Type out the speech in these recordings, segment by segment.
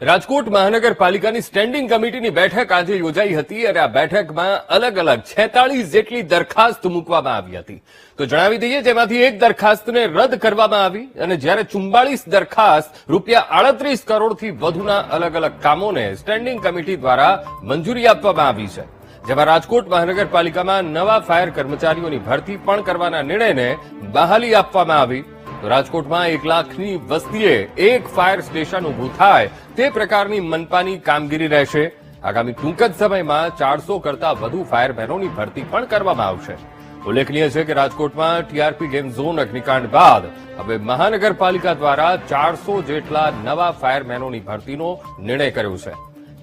રાજકોટ મહાનગરપાલિકાની સ્ટેન્ડિંગ કમિટીની બેઠક આજે યોજાઈ હતી અને આ બેઠકમાં અલગ અલગ છેતાળીસ જેટલી દરખાસ્ત મૂકવામાં આવી હતી. તો જણાવી દઈએ, જેમાંથી એક દરખાસ્તને રદ કરવામાં આવી અને જ્યારે ચુમ્બાળીસ દરખાસ્ત રૂપિયા આડત્રીસ કરોડથી વધુના અલગ અલગ કામોને સ્ટેન્ડિંગ કમિટી દ્વારા મંજૂરી આપવામાં આવી છે. જેમાં રાજકોટ મહાનગરપાલિકામાં નવા ફાયર કર્મચારીઓની ભરતી પણ કરવાના નિર્ણયને બહાલી આપવામાં આવી રાજકોટમાં એક લાખની વસ્તીએ એક ફાયર સ્ટેશન ઊભું થાય તે પ્રકારની મનપાની કામગીરી રહેશે. આગામી ટૂંક જ સમયમાં ચારસો કરતા વધુ ફાયરમેનોની ભરતી પણ કરવામાં આવશે. ઉલ્લેખનીય છે કે રાજકોટમાં ટીઆરપી ગેમ ઝોન અગ્નિકાંડ બાદ હવે મહાનગરપાલિકા દ્વારા ચારસો જેટલા નવા ફાયરમેનોની ભરતીનો નિર્ણય કર્યો છે.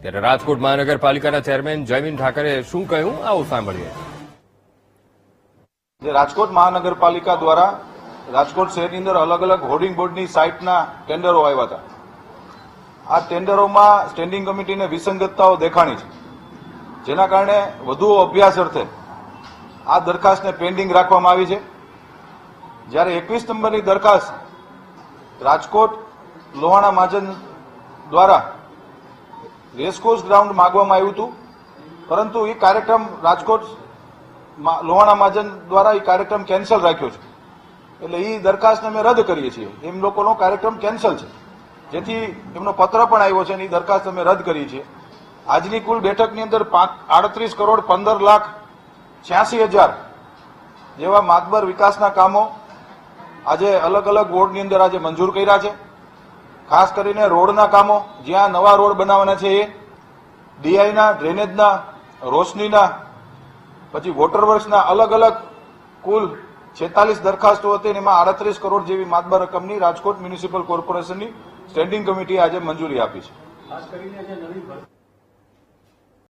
ત્યારે રાજકોટ મહાનગરપાલિકાના ચેરમેન જયમીન ઠાકરે શું કહ્યું, આવું સાંભળીએ. રાજકોટ મહાનગરપાલિકા દ્વારા રાજકોટ શહેરની અંદર અલગ અલગ હોર્ડિંગ બોર્ડની સાઇટના ટેન્ડરો આવ્યા હતા. આ ટેન્ડરોમાં સ્ટેન્ડિંગ કમિટીને વિસંગતતાઓ દેખાણી છે. જેના કારણે વધુ અભ્યાસ અર્થે આ દરખાસ્તને પેન્ડિંગ રાખવામાં આવી છે. જ્યારે એકવીસ નંબરની દરખાસ્ત રાજકોટ લોહાણા મહાજન દ્વારા રેસકોર્સ ગ્રાઉન્ડ માગવામાં આવ્યું હતું. પરંતુ એ કાર્યક્રમ રાજકોટ લોહાણા મહાજન દ્વારા એ કાર્યક્રમ કેન્સલ રાખ્યો છે. એટલે એ દરખાસ્તને અમે રદ કરીએ છીએ. એમ લોકોનો કાર્યક્રમ કેન્સલ છે. જેથી એમનો પત્ર પણ આવ્યો છે અને એ દરખાસ્ત અમે રદ કરીએ છીએ. આજની કુલ બેઠકની અંદર આડત્રીસ કરોડ પંદર લાખ છ્યાસી હજાર જેવા માતબર વિકાસના કામો આજે અલગ અલગ વોર્ડની અંદર આજે મંજૂર કર્યા છે. ખાસ કરીને રોડના કામો, જ્યાં નવા રોડ બનાવવાના છે એ. ડીઆઈના, ડ્રેનેજના, રોશનીના, પછી વોટર વર્ક્સના અલગ અલગ કુલ છેતાલીસ દરખાસ્તો હતી અને એમાં આડત્રીસ કરોડ જેવી માતબર રકમની રાજકોટ મ્યુનિસિપલ કોર્પોરેશનની સ્ટેન્ડિંગ કમિટીએ આજે મંજૂરી આપી છે.